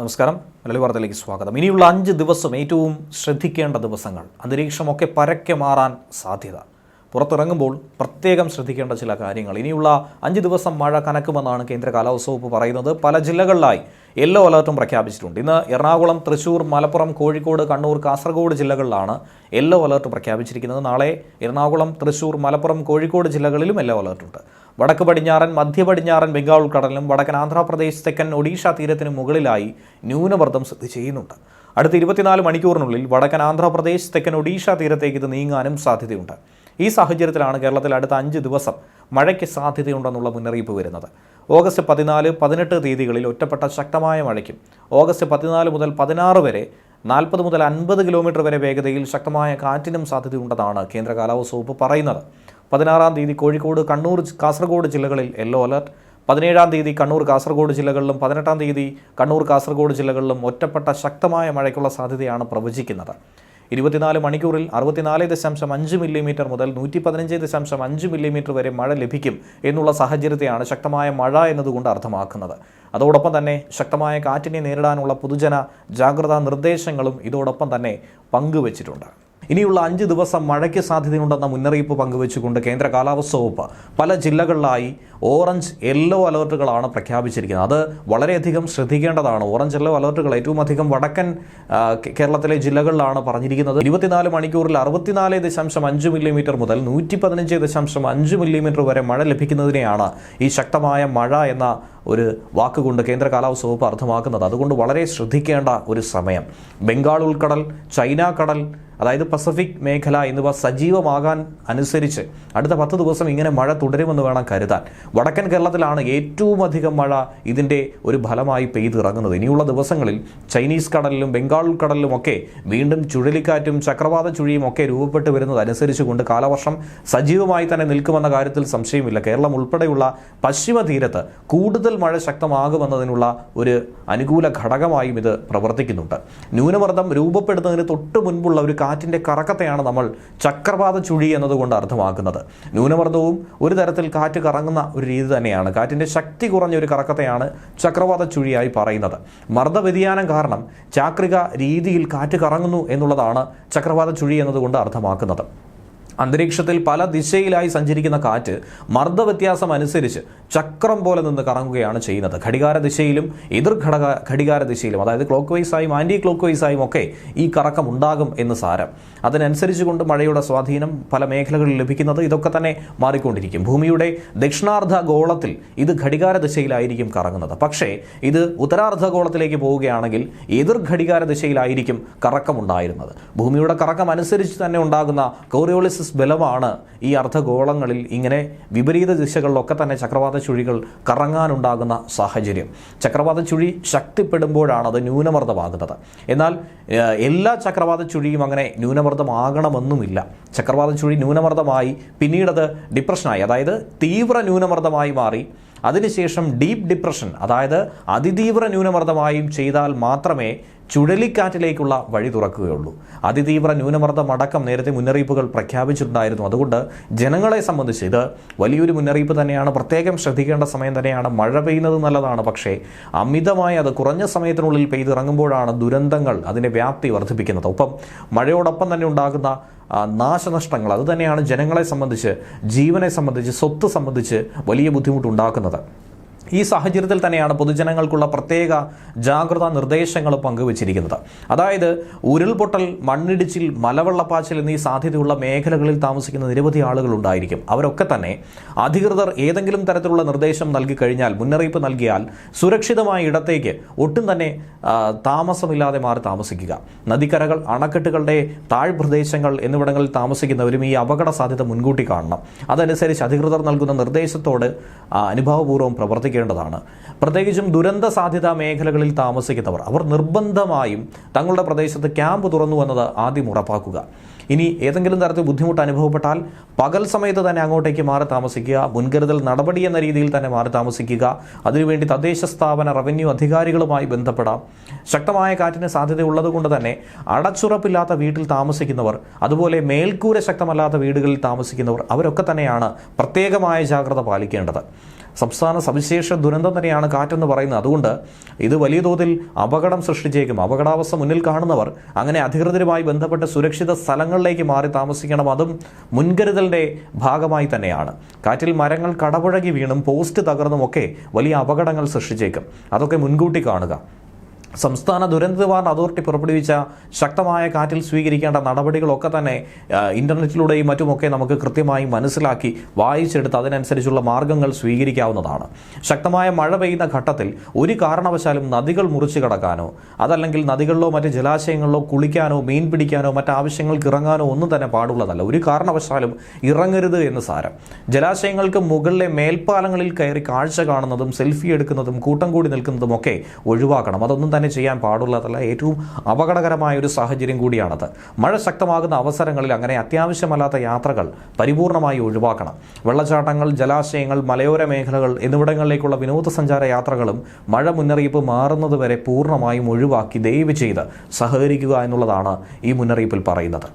നമസ്കാരം. മലയാളി വാർത്തയിലേക്ക് സ്വാഗതം. ഇനിയുള്ള അഞ്ച് ദിവസം ഏറ്റവും ശ്രദ്ധിക്കേണ്ട ദിവസങ്ങൾ. അന്തരീക്ഷമൊക്കെ പരക്കെ മാറാൻ സാധ്യത. പുറത്തിറങ്ങുമ്പോൾ പ്രത്യേകം ശ്രദ്ധിക്കേണ്ട ചില കാര്യങ്ങൾ. ഇനിയുള്ള അഞ്ച് ദിവസം മഴ കനക്കുമെന്നാണ് കേന്ദ്ര കാലാവസ്ഥ വകുപ്പ് പറയുന്നത്. പല ജില്ലകളിലായി യെല്ലോ അലർട്ടും പ്രഖ്യാപിച്ചിട്ടുണ്ട്. ഇന്ന് എറണാകുളം തൃശൂർ മലപ്പുറം കോഴിക്കോട് കണ്ണൂർ കാസർഗോഡ് ജില്ലകളിലാണ് യെല്ലോ അലർട്ട് പ്രഖ്യാപിച്ചിരിക്കുന്നത്. നാളെ എറണാകുളം തൃശൂർ മലപ്പുറം കോഴിക്കോട് ജില്ലകളിലും യെല്ലോ അലർട്ടുണ്ട് വടക്ക് പടിഞ്ഞാറൻ മധ്യ പടിഞ്ഞാറൻ ബംഗാൾ ഉൾക്കടലിലും വടക്കൻ ആന്ധ്രാപ്രദേശ് തെക്കൻ ഒഡീഷ തീരത്തിന് മുകളിലായി ന്യൂനമർദ്ദം സ്ഥിതി ചെയ്യുന്നുണ്ട്. അടുത്ത ഇരുപത്തിനാല് മണിക്കൂറിനുള്ളിൽ വടക്കൻ ആന്ധ്രാപ്രദേശ് തെക്കൻ ഒഡീഷ തീരത്തേക്ക് ഇത് നീങ്ങാനും സാധ്യതയുണ്ട്. ഈ സാഹചര്യത്തിലാണ് കേരളത്തിൽ അടുത്ത അഞ്ച് ദിവസം മഴയ്ക്ക് സാധ്യതയുണ്ടെന്നുള്ള മുന്നറിയിപ്പ് വരുന്നത്. ഓഗസ്റ്റ് പതിനാല് പതിനെട്ട് തീയതികളിൽ ഒറ്റപ്പെട്ട ശക്തമായ മഴയ്ക്കും ഓഗസ്റ്റ് പതിനാല് മുതൽ പതിനാറ് വരെ നാൽപ്പത് മുതൽ അൻപത് കിലോമീറ്റർ വരെ വേഗതയിൽ ശക്തമായ കാറ്റിനും സാധ്യതയുണ്ടെന്നാണ് കേന്ദ്ര കാലാവസ്ഥ വകുപ്പ് പറയുന്നത്. പതിനാറാം തീയതി കോഴിക്കോട് കണ്ണൂർ കാസർഗോഡ് ജില്ലകളിൽ യെല്ലോ അലർട്ട്. പതിനേഴാം തീയതി കണ്ണൂർ കാസർഗോഡ് ജില്ലകളിലും പതിനെട്ടാം തീയതി കണ്ണൂർ കാസർഗോഡ് ജില്ലകളിലും ഒറ്റപ്പെട്ട ശക്തമായ മഴയ്ക്കുള്ള സാധ്യതയാണ് പ്രവചിക്കുന്നത്. ഇരുപത്തിനാല് മണിക്കൂറിൽ അറുപത്തിനാല് ദശാംശം അഞ്ച് മില്ലിമീറ്റർ മുതൽ നൂറ്റി പതിനഞ്ച് ദശാംശം അഞ്ച് മില്ലിമീറ്റർ വരെ മഴ ലഭിക്കും എന്നുള്ള സാഹചര്യത്തെയാണ് ശക്തമായ മഴ എന്നതുകൊണ്ട് അർത്ഥമാക്കുന്നത്. അതോടൊപ്പം തന്നെ ശക്തമായ കാറ്റിനെ നേരിടാനുള്ള പൊതുജന ജാഗ്രതാ നിർദ്ദേശങ്ങളും ഇതോടൊപ്പം തന്നെ പങ്കുവച്ചിട്ടുണ്ട്. ഇനിയുള്ള അഞ്ച് ദിവസം മഴയ്ക്ക് സാധ്യതയുണ്ടെന്ന മുന്നറിയിപ്പ് പങ്കുവച്ചുകൊണ്ട് കേന്ദ്ര കാലാവസ്ഥ വകുപ്പ് പല ജില്ലകളിലായി ഓറഞ്ച് യെല്ലോ അലർട്ടുകളാണ് പ്രഖ്യാപിച്ചിരിക്കുന്നത്. അത് വളരെയധികം ശ്രദ്ധിക്കേണ്ടതാണ്. ഓറഞ്ച് യെല്ലോ അലർട്ടുകൾ ഏറ്റവും അധികം വടക്കൻ കേരളത്തിലെ ജില്ലകളിലാണ് പറഞ്ഞിരിക്കുന്നത്. ഇരുപത്തിനാല് മണിക്കൂറിൽ അറുപത്തിനാല് ദശാംശം അഞ്ച് മില്ലിമീറ്റർ മുതൽ നൂറ്റി പതിനഞ്ച് ദശാംശം അഞ്ച് മില്ലിമീറ്റർ വരെ മഴ ലഭിക്കുന്നതിനെയാണ് ഈ ശക്തമായ മഴ എന്ന ഒരു വാക്കുകൊണ്ട് കേന്ദ്ര കാലാവസ്ഥ വകുപ്പ് അർത്ഥമാക്കുന്നത്. അതുകൊണ്ട് വളരെ ശ്രദ്ധിക്കേണ്ട ഒരു സമയം. ബംഗാൾ ഉൾക്കടൽ ചൈന കടൽ അതായത് പസഫിക് മേഖല എന്നിവ സജീവമാകാൻ അനുസരിച്ച് അടുത്ത പത്ത് ദിവസം ഇങ്ങനെ മഴ തുടരുമെന്ന് വേണം കരുതാൻ. വടക്കൻ കേരളത്തിലാണ് ഏറ്റവും അധികം മഴ ഇതിന്റെ ഒരു ഫലമായി പെയ്തിറങ്ങുന്നത്. ഇനിയുള്ള ദിവസങ്ങളിൽ ചൈനീസ് കടലിലും ബംഗാൾ ഉൾക്കടലിലുമൊക്കെ വീണ്ടും ചുഴലിക്കാറ്റും ചക്രവാത ചുഴിയും ഒക്കെ രൂപപ്പെട്ടു വരുന്നത് അനുസരിച്ചുകൊണ്ട് കാലവർഷം സജീവമായി തന്നെ നിൽക്കുമെന്ന കാര്യത്തിൽ സംശയമില്ല. കേരളം ഉൾപ്പെടെയുള്ള പശ്ചിമ തീരത്ത് കൂടുതൽ മഴ ശക്തമാകുമെന്നതിനുള്ള ഒരു അനുകൂല ഘടകമായും ഇത് പ്രവർത്തിക്കുന്നുണ്ട്. ന്യൂനമർദ്ദം രൂപപ്പെടുന്നതിന് തൊട്ട് മുൻപുള്ള ഒരു കാറ്റിന്റെ കറക്കത്തെയാണ് നമ്മൾ ചക്രവാത ചുഴി എന്നതുകൊണ്ട് അർത്ഥമാക്കുന്നത്. ന്യൂനമർദ്ദവും ഒരു തരത്തിൽ കാറ്റ് കറങ്ങുന്ന ഒരു രീതി തന്നെയാണ്. കാറ്റിന്റെ ശക്തി കുറഞ്ഞ ഒരു കറക്കത്തെയാണ് ചക്രവാത ചുഴിയായി പറയുന്നത്. മർദ്ദ വ്യതിയാനം കാരണം ചാക്രിക രീതിയിൽ കാറ്റ് കറങ്ങുന്നു എന്നുള്ളതാണ് ചക്രവാത ചുഴി എന്നതുകൊണ്ട് അർത്ഥമാക്കുന്നത്. അന്തരീക്ഷത്തിൽ പല ദിശയിലായി സഞ്ചരിക്കുന്ന കാറ്റ് മർദ്ദ വ്യത്യാസം അനുസരിച്ച് ചക്രം പോലെ നിന്ന് കറങ്ങുകയാണ് ചെയ്യുന്നത്. ഘടികാര ദിശയിലും എതിർ ഘടക ഘടികാര ദിശയിലും അതായത് ക്ലോക്ക് വൈസായും ആന്റി ക്ലോക്ക് വൈസായും ഒക്കെ ഈ കറക്കം ഉണ്ടാകും എന്ന് സാരം. അതിനനുസരിച്ച് കൊണ്ട് മഴയുടെ സ്വാധീനം പല മേഖലകളിൽ ലഭിക്കുന്നത് ഇതൊക്കെ തന്നെ മാറിക്കൊണ്ടിരിക്കും. ഭൂമിയുടെ ദക്ഷിണാർദ്ധ ഗോളത്തിൽ ഇത് ഘടികാര ദിശയിലായിരിക്കും കറങ്ങുന്നത്. പക്ഷേ ഇത് ഉത്തരാർദ്ധ ഗോളത്തിലേക്ക് പോവുകയാണെങ്കിൽ എതിർ ഘടികാര ദിശയിലായിരിക്കും കറക്കം ഉണ്ടായിരുന്നത്. ഭൂമിയുടെ കറക്കം അനുസരിച്ച് തന്നെ ഉണ്ടാകുന്ന കോറിയോളിസിസ് ബലമാണ് ഈ അർദ്ധഗോളങ്ങളിൽ ഇങ്ങനെ വിപരീത ദിശകളിലൊക്കെ തന്നെ ചക്രവാത ചുഴികൾ കറങ്ങാനുണ്ടാകുന്ന സാഹചര്യം. ചക്രവാത ചുഴി ശക്തിപ്പെടുമ്പോഴാണ് അത് ന്യൂനമർദ്ദമാകുന്നത്. എന്നാൽ എല്ലാ ചക്രവാത ചുഴിയും അങ്ങനെ ന്യൂനമർദ്ദമാകണമെന്നുമില്ല. ചക്രവാത ചുഴി ന്യൂനമർദ്ദമായി പിന്നീടത് ഡിപ്രഷനായി അതായത് തീവ്ര ന്യൂനമർദ്ദമായി മാറി അതിനുശേഷം ഡീപ്പ് ഡിപ്രഷൻ അതായത് അതിതീവ്ര ന്യൂനമർദ്ദമായും ചെയ്താൽ മാത്രമേ ചുഴലിക്കാറ്റിലേക്കുള്ള വഴി തുറക്കുകയുള്ളൂ. അതിതീവ്ര ന്യൂനമർദ്ദം അടക്കം നേരത്തെ മുന്നറിയിപ്പുകൾ പ്രഖ്യാപിച്ചിട്ടുണ്ടായിരുന്നു. അതുകൊണ്ട് ജനങ്ങളെ സംബന്ധിച്ച് ഇത് വലിയൊരു മുന്നറിയിപ്പ് തന്നെയാണ്. പ്രത്യേകം ശ്രദ്ധിക്കേണ്ട സമയം തന്നെയാണ്. മഴ പെയ്യുന്നത് നല്ലതാണ്. പക്ഷേ അമിതമായി അത് കുറഞ്ഞ സമയത്തിനുള്ളിൽ പെയ്തിറങ്ങുമ്പോഴാണ് ദുരന്തങ്ങൾ അതിന്റെ വ്യാപ്തി വർദ്ധിപ്പിക്കുന്നത്. ഒപ്പം മഴയോടൊപ്പം തന്നെ ഉണ്ടാകുന്ന നാശനഷ്ടങ്ങൾ അത് തന്നെയാണ് ജനങ്ങളെ സംബന്ധിച്ച് ജീവനെ സംബന്ധിച്ച് സ്വത്ത് സംബന്ധിച്ച് വലിയ ബുദ്ധിമുട്ടുണ്ടാക്കുന്നത്. ഈ സാഹചര്യത്തിൽ തന്നെയാണ് പൊതുജനങ്ങൾക്കുള്ള പ്രത്യേക ജാഗ്രതാ നിർദ്ദേശങ്ങൾ പങ്കുവച്ചിരിക്കുന്നത്. അതായത് ഉരുൾപൊട്ടൽ മണ്ണിടിച്ചിൽ മലവെള്ളപ്പാച്ചിൽ എന്നീ സാധ്യതയുള്ള മേഖലകളിൽ താമസിക്കുന്ന നിരവധി ആളുകൾ ഉണ്ടായിരിക്കും. അവരൊക്കെ തന്നെ അധികൃതർ ഏതെങ്കിലും തരത്തിലുള്ള നിർദ്ദേശം നൽകി കഴിഞ്ഞാൽ മുന്നറിയിപ്പ് നൽകിയാൽ സുരക്ഷിതമായ ഇടത്തേക്ക് ഒട്ടും തന്നെ താമസമില്ലാതെ മാറി താമസിക്കുക. നദിക്കരകൾ അണക്കെട്ടുകളുടെ താഴ്പ്രദേശങ്ങൾ എന്നിവിടങ്ങളിൽ താമസിക്കുന്നവരും ഈ അപകട സാധ്യത മുൻകൂട്ടി കാണണം. അതനുസരിച്ച് അധികൃതർ നൽകുന്ന നിർദ്ദേശത്തോട് അനുഭാവപൂർവം അനുഭാവപൂർവം പ്രവർത്തിക്കേണ്ടതാണ് പ്രത്യേകിച്ചും ദുരന്ത സാധ്യതാ മേഖലകളിൽ താമസിക്കുന്നവർ അവർ നിർബന്ധമായും തങ്ങളുടെ പ്രദേശത്ത് ക്യാമ്പ് തുറന്നു എന്നത് ആദ്യം ഉറപ്പാക്കുക. ഇനി ഏതെങ്കിലും തരത്തിൽ ബുദ്ധിമുട്ട് അനുഭവപ്പെട്ടാൽ പകൽ സമയത്ത് തന്നെ അങ്ങോട്ടേക്ക് മാറി താമസിക്കുക മുൻകരുതൽ നടപടി എന്ന രീതിയിൽ തന്നെ മാറി താമസിക്കുക അതിനുവേണ്ടി തദ്ദേശ സ്ഥാപന റവന്യൂ അധികാരികളുമായി ബന്ധപ്പെടാം. ശക്തമായ കാറ്റിന് സാധ്യതയുള്ളത് കൊണ്ട് തന്നെ അടച്ചുറപ്പില്ലാത്ത വീട്ടിൽ താമസിക്കുന്നവർ അതുപോലെ മേൽക്കൂര ശക്തമല്ലാത്ത വീടുകളിൽ താമസിക്കുന്നവർ അവരൊക്കെ തന്നെയാണ് പ്രത്യേകമായ ജാഗ്രത പാലിക്കേണ്ടത്. സംസ്ഥാന സവിശേഷ ദുരന്തം തന്നെയാണ് കാറ്റെന്ന് പറയുന്നത്. അതുകൊണ്ട് ഇത് വലിയ തോതിൽ അപകടം സൃഷ്ടിച്ചേക്കും. അപകടാവസ്ഥ മുന്നിൽ കാണുന്നവർ അങ്ങനെ അധികൃതരുമായി ബന്ധപ്പെട്ട സുരക്ഷിത സ്ഥലങ്ങളിലേക്ക് മാറി താമസിക്കണം. അതും മുൻകരുതലിന്റെ ഭാഗമായി തന്നെയാണ്. കാറ്റിൽ മരങ്ങൾ കടപുഴകി വീണും പോസ്റ്റ് തകർന്നും ഒക്കെ വലിയ അപകടങ്ങൾ സൃഷ്ടിച്ചേക്കും. അതൊക്കെ മുൻകൂട്ടി കാണുക. സംസ്ഥാന ദുരന്ത നിവാരണ അതോറിറ്റി പുറപ്പെടുവിച്ച ശക്തമായ കാറ്റിൽ സ്വീകരിക്കേണ്ട നടപടികളൊക്കെ തന്നെ ഇന്റർനെറ്റിലൂടെയും മറ്റുമൊക്കെ നമുക്ക് കൃത്യമായി മനസ്സിലാക്കി വായിച്ചെടുത്ത് അതിനനുസരിച്ചുള്ള മാർഗങ്ങൾ സ്വീകരിക്കാവുന്നതാണ്. ശക്തമായ മഴ പെയ്യുന്ന ഘട്ടത്തിൽ ഒരു കാരണവശാലും നദികൾ മുറിച്ചു കടക്കാനോ അതല്ലെങ്കിൽ നദികളിലോ മറ്റ് ജലാശയങ്ങളിലോ കുളിക്കാനോ മീൻ പിടിക്കാനോ മറ്റ് ആവശ്യങ്ങൾക്ക് ഇറങ്ങാനോ ഒന്നും തന്നെ പാടുള്ളതല്ല. ഒരു കാരണവശാലും ഇറങ്ങരുത് എന്ന് സാരം. ജലാശയങ്ങൾക്ക് മുകളിലെ മേൽപ്പാലങ്ങളിൽ കയറി കാഴ്ച കാണുന്നതും സെൽഫി എടുക്കുന്നതും കൂട്ടം കൂടി നിൽക്കുന്നതും ഒക്കെ ഒഴിവാക്കണം. അതൊന്നും തന്നെ ചെയ്യാൻ പാടുള്ളതല്ല ഏറ്റവും അപകടകരമായ ഒരു സാഹചര്യം കൂടിയാണത്. മഴ ശക്തമാകുന്ന അവസരങ്ങളിൽ അങ്ങനെ അത്യാവശ്യമല്ലാത്ത യാത്രകൾ പരിപൂർണമായി ഒഴിവാക്കണം. വെള്ളച്ചാട്ടങ്ങൾ ജലാശയങ്ങൾ മലയോര മേഖലകൾ എന്നിവിടങ്ങളിലേക്കുള്ള വിനോദസഞ്ചാര യാത്രകളും മഴ മുന്നറിയിപ്പ് മാറുന്നതുവരെ പൂർണമായും ഒഴിവാക്കി ദയവ് ചെയ്ത് സഹകരിക്കുക എന്നുള്ളതാണ് ഈ മുന്നറിയിപ്പിൽ പറയുന്നത്.